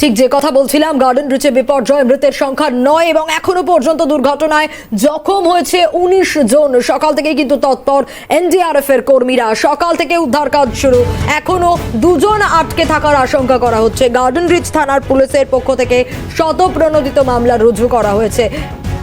ঠিক যে কথা বলছিলাম গার্ডেন রিচে বিপর্যয়, মৃতের সংখ্যা নয় এবং এখনও পর্যন্ত দুর্ঘটনায় জখম হয়েছে উনিশ জন। সকাল থেকে কিন্তু তৎপর এনডিআরএফ এর কর্মীরা। সকাল থেকে উদ্ধার কাজ শুরু। এখনও দুজন আটকে থাকার আশঙ্কা করা হচ্ছে। গার্ডেন রিচ থানার পুলিশের পক্ষ থেকে শতপ্রণোদিত মামলা রুজু করা হয়েছে।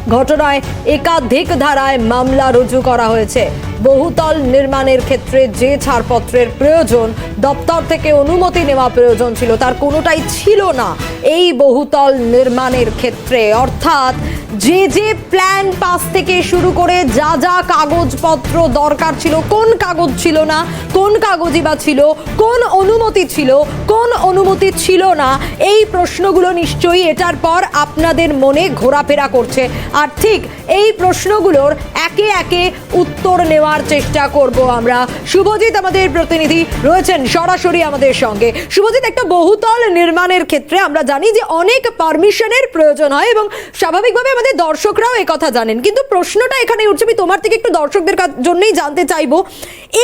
ঘটনায় একাধিক ধারায় মামলা রুজু করা হয়েছে। বহুতল নির্মাণের ক্ষেত্রে যে ছাড়পত্রের প্রয়োজন, দপ্তর থেকে অনুমতি নেওয়া প্রয়োজন ছিল, তার কোনোটাই ছিল না। এই বহুতল নির্মাণের ক্ষেত্রে, অর্থাৎ যে যে প্ল্যান পাস থেকে শুরু করে যা যা কাগজপত্র দরকার ছিল, কোন কাগজ ছিল না, কোন কাগজই বা ছিল, কোন অনুমতি ছিল, কোন অনুমতি ছিল না, এই প্রশ্নগুলো নিশ্চয়ই এটার পর আপনাদের মনে ঘোরাফেরা করছে। আর ঠিক এই প্রশ্নগুলোর একে একে উত্তর নেওয়ার চেষ্টা করব আমরা। শুভজিৎ আমাদের প্রতিনিধি রয়েছেন সরাসরি আমাদের সঙ্গে। শুভজিৎ, একটা বহুতল নির্মাণের ক্ষেত্রে আমরা জানি যে অনেক পারমিশনের প্রয়োজন হয় এবং স্বাভাবিকভাবে আমাদের দর্শকরাও কথা জানেন। কিন্তু প্রশ্নটা এখানে উঠছে, আমি তোমার থেকে একটু দর্শকদের জন্যই জানতে চাইব,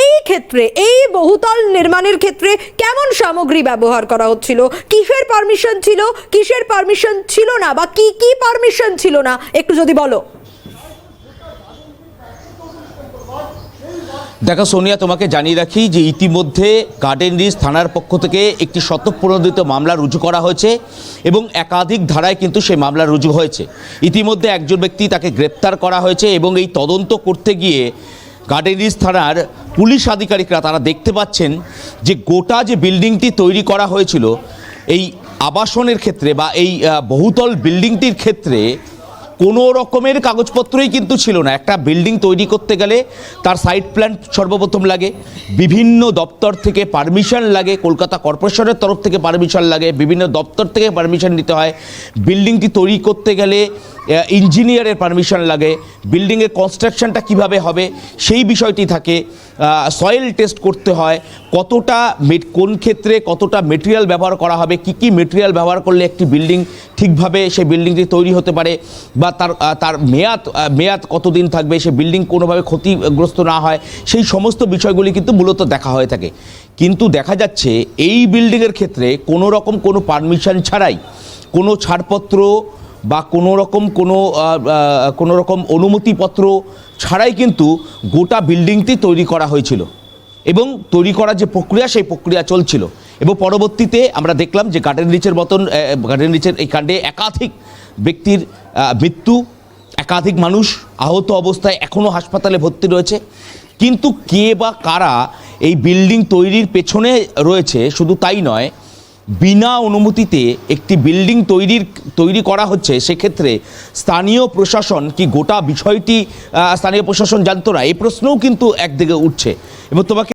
এই ক্ষেত্রে, এই বহুতল নির্মাণের ক্ষেত্রে কেমন সামগ্রী ব্যবহার করা হচ্ছিল? কিসের পারমিশন ছিল? কিসের পারমিশন ছিল না? বা কি কি পারমিশন ছিল না? একটু যদি বলো। দেখো সোনিয়া, তোমাকে জানিয়ে রাখি যে ইতিমধ্যে গার্ডেন রিচ থানার পক্ষ থেকে একটি শতপ্রণোদিত মামলা রুজু করা হয়েছে এবং একাধিক ধারায় কিন্তু সেই মামলা রুজু হয়েছে। ইতিমধ্যে একজন ব্যক্তি তাকে গ্রেপ্তার করা হয়েছে এবং এই তদন্ত করতে গিয়ে গার্ডেন রিচ থানার পুলিশ আধিকারিকরা তারা দেখতে পাচ্ছেন যে গোটা যে বিল্ডিংটি তৈরি করা হয়েছিল, এই আবাসনের ক্ষেত্রে বা এই বহুতল বিল্ডিংটির ক্ষেত্রে কোনো রকমের কাগজপত্রই কিন্তু ছিল না। একটা বিল্ডিং তৈরি করতে গেলে তার সাইট প্ল্যান সর্বপ্রথম লাগে, বিভিন্ন দপ্তর থেকে পারমিশন লাগে, কলকাতা কর্পোরেশনের তরফ থেকে পারমিশন লাগে, বিভিন্ন দপ্তর থেকে পারমিশন নিতে হয়। বিল্ডিংটি তৈরি করতে গেলে ইঞ্জিনিয়ারের পারমিশন লাগে বিল্ডিংয়ের কনস্ট্রাকশনটা কীভাবে হবে, সেই বিষয়টি থাকে। সয়েল টেস্ট করতে হয়, কতটা কোন ক্ষেত্রে কতটা মেটেরিয়াল ব্যবহার করা হবে, কি কি মেটেরিয়াল ব্যবহার করলে একটি বিল্ডিং ঠিকভাবে সেই বিল্ডিংটি তৈরি হতে পারে, বা তার তার মেয়াদ মেয়াদ কতদিন থাকবে, সে বিল্ডিং কোনোভাবে ক্ষতিগ্রস্ত না হয়, সেই সমস্ত বিষয়গুলি কিন্তু মূলত দেখা হয়ে থাকে। কিন্তু দেখা যাচ্ছে, এই বিল্ডিংয়ের ক্ষেত্রে কোনো রকম কোনো পারমিশন ছাড়াই কোনো ছাড়পত্র বা কোনো রকম কোনো কোনো রকম অনুমতিপত্র ছাড়াই কিন্তু গোটা বিল্ডিংটি তৈরি করা হয়েছিল এবং তৈরি করার যে প্রক্রিয়া, সেই প্রক্রিয়া চলছিল। এবং পরবর্তীতে আমরা দেখলাম যে গার্ডেন রিচের মতন গার্ডেন রিচের এই কাণ্ডে একাধিক ব্যক্তির মৃত্যু, একাধিক মানুষ আহত অবস্থায় এখনও হাসপাতালে ভর্তি রয়েছে। কিন্তু কে বা কারা এই বিল্ডিং তৈরির পেছনে রয়েছে, শুধু তাই নয় বিনা অনুমতিতে একটি বিল্ডিং তৈরির, তৈরি করা হচ্ছে, সেক্ষেত্রে স্থানীয় প্রশাসন কি গোটা বিষয়টি স্থানীয় প্রশাসন জানতো না? এই প্রশ্নও কিন্তু একদিকে উঠছে। এবং তোমাকে